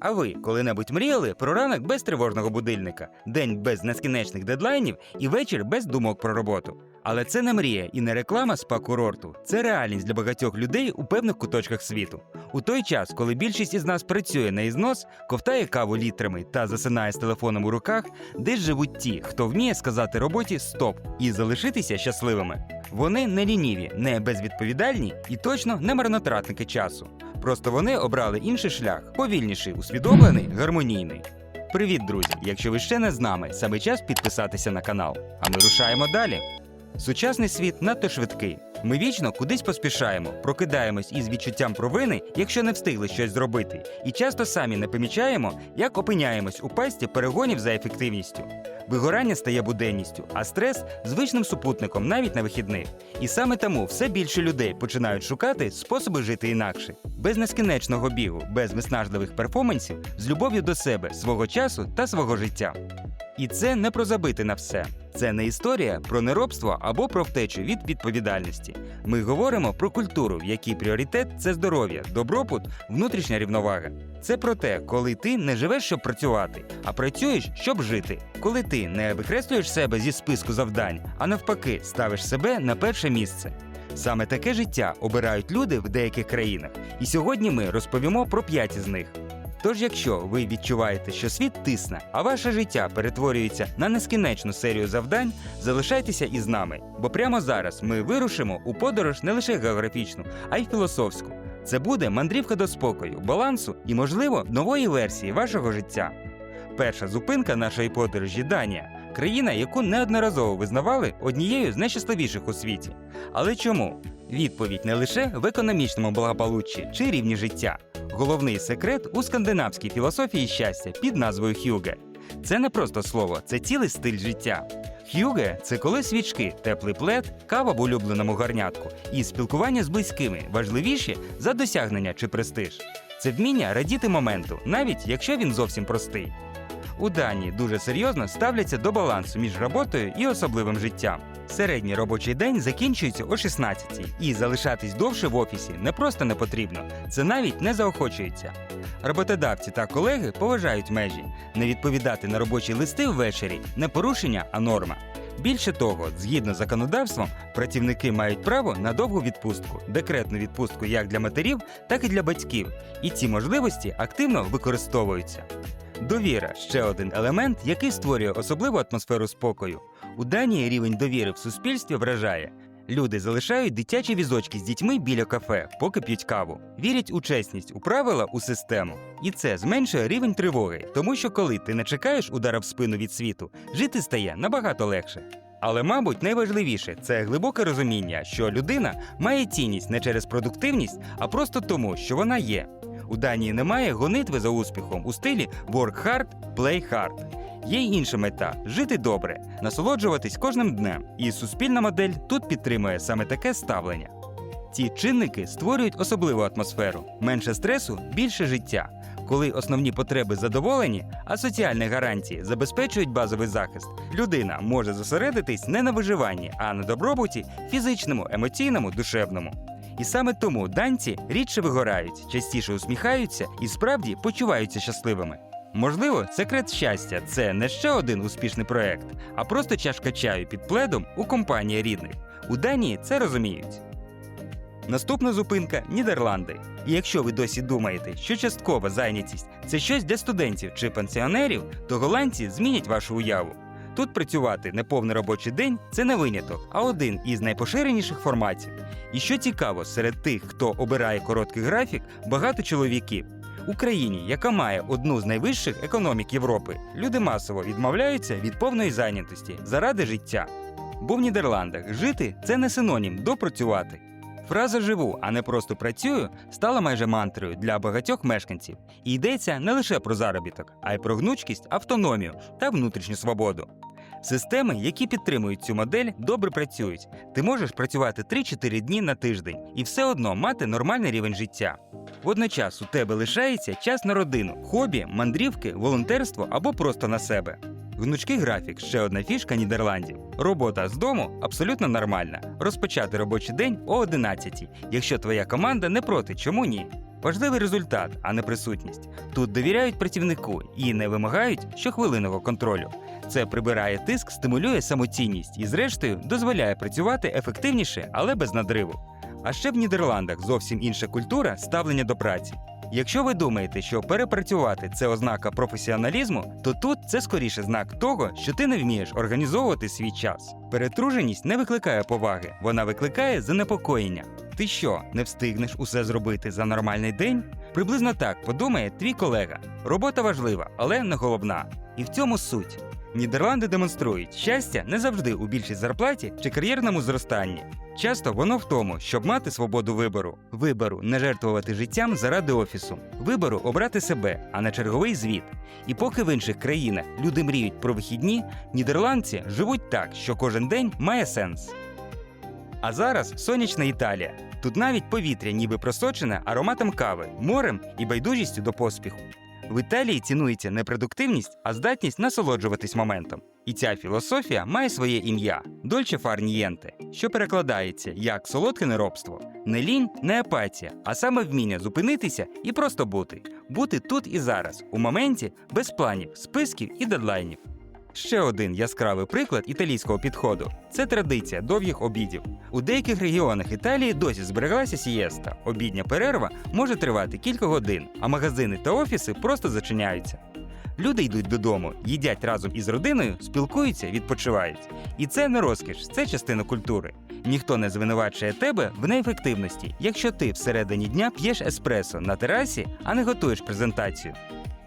А ви коли-небудь мріяли про ранок без тривожного будильника, день без нескінченних дедлайнів і вечір без думок про роботу? Але це не мрія і не реклама спа-курорту. Це реальність для багатьох людей у певних куточках світу. У той час, коли більшість із нас працює на ізнос, ковтає каву літрами та засинає з телефоном у руках, де ж живуть ті, хто вміє сказати роботі стоп і залишитися щасливими. Вони не лініві, не безвідповідальні і точно не марнотратники часу. Просто вони обрали інший шлях, повільніший, усвідомлений, гармонійний. Привіт, друзі! Якщо ви ще не з нами, саме час підписатися на канал. А ми рушаємо далі. Сучасний світ надто швидкий. Ми вічно кудись поспішаємо, прокидаємось із відчуттям провини, якщо не встигли щось зробити, і часто самі не помічаємо, як опиняємось у пасті перегонів за ефективністю. Вигорання стає буденністю, а стрес звичним супутником навіть на вихідних. І саме тому все більше людей починають шукати способи жити інакше, без нескінченного бігу, без виснажливих перформансів, з любов'ю до себе, свого часу та свого життя. І це не про забити на все. Це не історія про неробство або про втечу від відповідальності. Ми говоримо про культуру, в якій пріоритет це здоров'я, добробут, внутрішня рівновага. Це про те, коли ти не живеш, щоб працювати, а працюєш, щоб жити. Коли ти не викреслюєш себе зі списку завдань, а навпаки, ставиш себе на перше місце. Саме таке життя обирають люди в деяких країнах, і сьогодні ми розповімо про п'ять із них. Тож, якщо ви відчуваєте, що світ тисне, а ваше життя перетворюється на нескінченну серію завдань, залишайтеся із нами, бо прямо зараз ми вирушимо у подорож не лише географічну, а й філософську. Це буде мандрівка до спокою, балансу і, можливо, нової версії вашого життя. Перша зупинка нашої подорожі Данія країна, яку неодноразово визнавали однією з найщасливіших у світі. Але чому? Відповідь не лише в економічному благополуччі чи рівні життя. Головний секрет у скандинавській філософії щастя під назвою Хюге. Це не просто слово, це цілий стиль життя. Хюге це коли свічки, теплий плед, кава в улюбленому гарнятку і спілкування з близькими важливіші за досягнення чи престиж. Це вміння радіти моменту, навіть якщо він зовсім простий. У Данії дуже серйозно ставляться до балансу між роботою і особливим життям. Середній робочий день закінчується о 16 і залишатись довше в офісі не просто не потрібно, це навіть не заохочується. Роботодавці та колеги поважають межі. Не відповідати на робочі листи ввечері не порушення, а норма. Більше того, згідно з законодавством, працівники мають право на довгу відпустку, декретну відпустку як для матерів, так і для батьків. І ці можливості активно використовуються. Довіра ще один елемент, який створює особливу атмосферу спокою. У Данії рівень довіри в суспільстві вражає. Люди залишають дитячі візочки з дітьми біля кафе, поки п'ють каву. Вірять у чесність, у правила, у систему. І це зменшує рівень тривоги, тому що коли ти не чекаєш удара в спину від світу, жити стає набагато легше. Але, мабуть, найважливіше це глибоке розуміння, що людина має цінність не через продуктивність, а просто тому, що вона є. У Данії немає гонитви за успіхом у стилі work hard, play hard. Є й інша мета жити добре, насолоджуватись кожним днем. І суспільна модель тут підтримує саме таке ставлення. Ці чинники створюють особливу атмосферу, менше стресу, більше життя, коли основні потреби задоволені, а соціальні гарантії забезпечують базовий захист. Людина може зосередитись не на виживанні, а на добробуті фізичному, емоційному, душевному. І саме тому данці рідше вигорають, частіше усміхаються і справді почуваються щасливими. Можливо, секрет щастя це не ще один успішний проект, а просто чашка чаю під пледом у компанії рідних. У Данії це розуміють. Наступна зупинка Нідерланди. І якщо ви досі думаєте, що часткова зайнятість це щось для студентів чи пенсіонерів, то голландці змінять вашу уяву. Тут працювати неповний робочий день це не виняток, а один із найпоширеніших форматів. І що цікаво, серед тих, хто обирає короткий графік, багато чоловіків. У країні, яка має одну з найвищих економік Європи, люди масово відмовляються від повної зайнятості заради життя. Бо в Нідерландах жити це не синонім до працювати. Фраза живу, а не просто працюю стала майже мантрою для багатьох мешканців. І йдеться не лише про заробіток, а й про гнучкість, автономію та внутрішню свободу. Системи, які підтримують цю модель, добре працюють. Ти можеш працювати 3-4 дні на тиждень і все одно мати нормальний рівень життя. Водночас у тебе лишається час на родину, хобі, мандрівки, волонтерство або просто на себе. Гнучкий графік ще одна фішка Нідерландів. Робота з дому абсолютно нормальна. Розпочати робочий день о 11, якщо твоя команда не проти, чому ні? Важливий результат, а не присутність. Тут довіряють працівнику і не вимагають щохвилинного контролю. Це прибирає тиск, стимулює самоцінність і, зрештою, дозволяє працювати ефективніше, але без надриву. А ще в Нідерландах зовсім інша культура ставлення до праці. Якщо ви думаєте, що перепрацювати це ознака професіоналізму, то тут це скоріше знак того, що ти не вмієш організовувати свій час. Перетруженість не викликає поваги, вона викликає занепокоєння. Ти що, не встигнеш усе зробити за нормальний день? Приблизно так подумає твій колега. Робота важлива, але не головна. І в цьому суть. Нідерланди демонструють, щастя не завжди у більшій зарплаті чи кар'єрному зростанні. Часто воно в тому, щоб мати свободу вибору, вибору не жертвувати життям заради офісу, вибору обрати себе, а не черговий звіт. І поки в інших країнах люди мріють про вихідні, нідерландці живуть так, що кожен день має сенс. А зараз сонячна Італія. Тут навіть повітря ніби просочене ароматом кави, морем і байдужістю до поспіху. В Італії цінується не продуктивність, а здатність насолоджуватись моментом. І ця філософія має своє ім'я Дольче фар нієнте, що перекладається як солодке неробство. Не лінь, не апатія, а саме вміння зупинитися і просто бути. Бути тут і зараз, у моменті, без планів, списків і дедлайнів. Ще один яскравий приклад італійського підходу це традиція довгих обідів. У деяких регіонах Італії досі збереглася сієста. Обідня перерва може тривати кілька годин, а магазини та офіси просто зачиняються. Люди йдуть додому, їдять разом із родиною, спілкуються, відпочивають. І це не розкіш, це частина культури. Ніхто не звинувачує тебе в неефективності, якщо ти всередині дня п'єш еспресо на терасі, а не готуєш презентацію.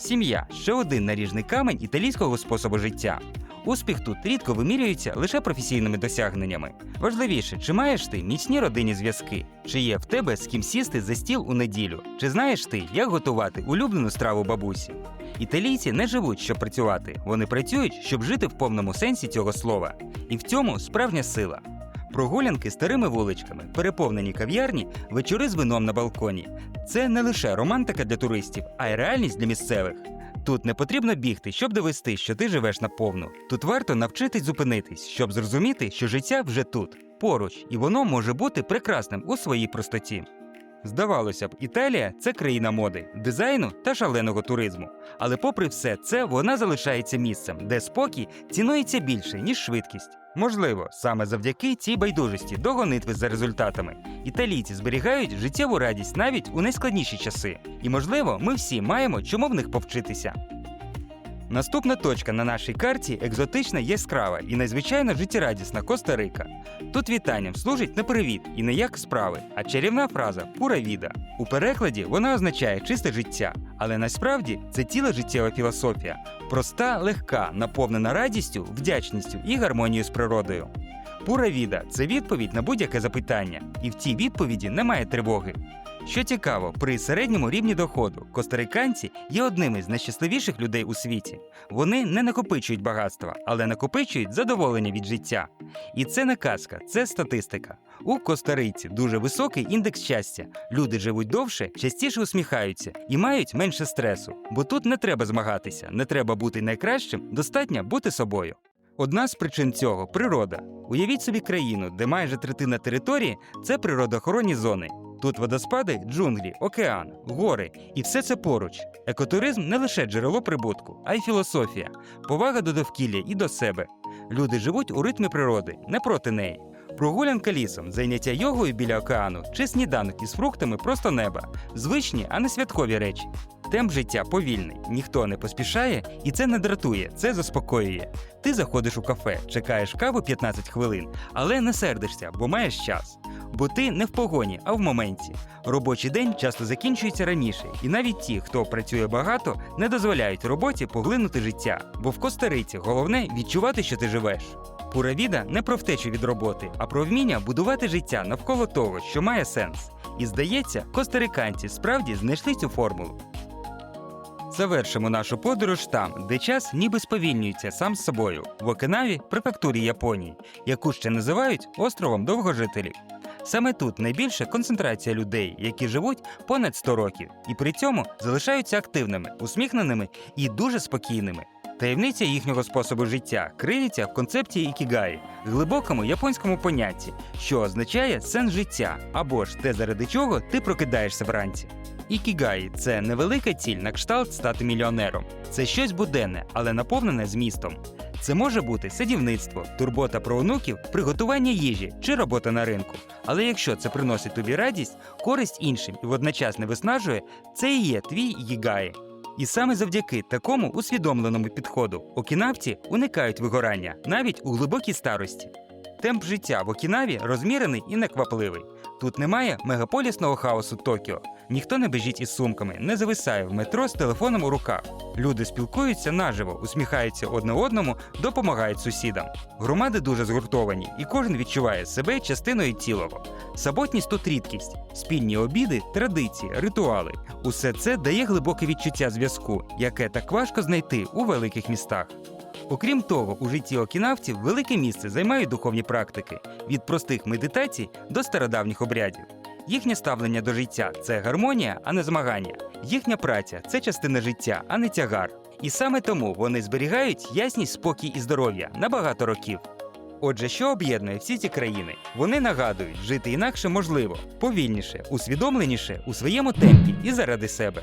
Сім'я ще один наріжний камень італійського способу життя. Успіх тут рідко вимірюється лише професійними досягненнями. Важливіше, чи маєш ти міцні родинні зв'язки, чи є в тебе з ким сісти за стіл у неділю, чи знаєш ти, як готувати улюблену страву бабусі. Італійці не живуть, щоб працювати, вони працюють, щоб жити в повному сенсі цього слова. І в цьому справжня сила. Прогулянки старими вуличками, переповнені кав'ярні, вечори з вином на балконі. Це не лише романтика для туристів, а й реальність для місцевих. Тут не потрібно бігти, щоб довести, що ти живеш наповну. Тут варто навчитись зупинитись, щоб зрозуміти, що життя вже тут, поруч, і воно може бути прекрасним у своїй простоті. Здавалося б, Італія це країна моди, дизайну та шаленого туризму. Але, попри все це, вона залишається місцем, де спокій цінується більше, ніж швидкість. Можливо, саме завдяки цій байдужості до гонитви за результатами італійці зберігають життєву радість навіть у найскладніші часи. І, можливо, ми всі маємо чому в них повчитися. Наступна точка на нашій карті екзотична, яскрава і надзвичайно життєрадісна Коста-Рика. Тут вітанням служить не привіт і не як справи, а чарівна фраза пура віда. У перекладі вона означає чисте життя, але насправді це ціла життєва філософія, проста, легка, наповнена радістю, вдячністю і гармонією з природою. Пура віда це відповідь на будь-яке запитання, і в цій відповіді немає тривоги. Що цікаво, при середньому рівні доходу костариканці є одними з найщасливіших людей у світі. Вони не накопичують багатства, але накопичують задоволення від життя. І це не казка, це статистика. У Костариці дуже високий індекс щастя. Люди живуть довше, частіше усміхаються і мають менше стресу. Бо тут не треба змагатися, не треба бути найкращим, достатньо бути собою. Одна з причин цього природа. Уявіть собі країну, де майже третина території це природоохоронні зони. Тут водоспади, джунглі, океан, гори, і все це поруч. Екотуризм не лише джерело прибутку, а й філософія, повага до довкілля і до себе. Люди живуть у ритмі природи, не проти неї. Прогулянка лісом, зайняття йогою біля океану чи сніданок із фруктами просто неба, звичні, а не святкові речі. Темп життя повільний, ніхто не поспішає, і це не дратує, це заспокоює. Ти заходиш у кафе, чекаєш каву 15 хвилин, але не сердишся, бо маєш час. Бо ти не в погоні, а в моменті. Робочий день часто закінчується раніше, і навіть ті, хто працює багато, не дозволяють роботі поглинути життя. Бо в Костериці головне відчувати, що ти живеш. Пуравіда не про втечу від роботи, а про вміння будувати життя навколо того, що має сенс. І здається, костериканці справді знайшли цю формулу. Завершимо нашу подорож там, де час ніби сповільнюється сам з собою, в Окинаві, префектурі Японії, яку ще називають островом довгожителів. Саме тут найбільша концентрація людей, які живуть понад 100 років, і при цьому залишаються активними, усміхненими і дуже спокійними. Таємниця їхнього способу життя криється в концепції ікігаї, глибокому японському понятті, що означає сенс життя або ж те, заради чого ти прокидаєшся вранці. Ікігаї це невелика ціль на кшталт стати мільйонером. Це щось буденне, але наповнене змістом. Це може бути садівництво, турбота про онуків, приготування їжі чи робота на ринку. Але якщо це приносить тобі радість, користь іншим і водночас не виснажує, це і є твій їгаї. І саме завдяки такому усвідомленому підходу окінавці уникають вигорання навіть у глибокій старості. Темп життя в Окінаві розмірений і неквапливий. Тут немає мегаполісного хаосу Токіо. Ніхто не бежить із сумками, не зависає в метро з телефоном у руках. Люди спілкуються наживо, усміхаються одне одному, допомагають сусідам. Громади дуже згуртовані, і кожен відчуває себе частиною цілого. Самотність тут рідкість, спільні обіди, традиції, ритуали. Усе це дає глибоке відчуття зв'язку, яке так важко знайти у великих містах. Окрім того, у житті окінавців велике місце займають духовні практики від простих медитацій до стародавніх обрядів. Їхнє ставлення до життя це гармонія, а не змагання. Їхня праця це частина життя, а не тягар. І саме тому вони зберігають ясність, спокій і здоров'я на багато років. Отже, що об'єднує всі ці країни? Вони нагадують, жити інакше можливо, повільніше, усвідомленіше у своєму темпі і заради себе.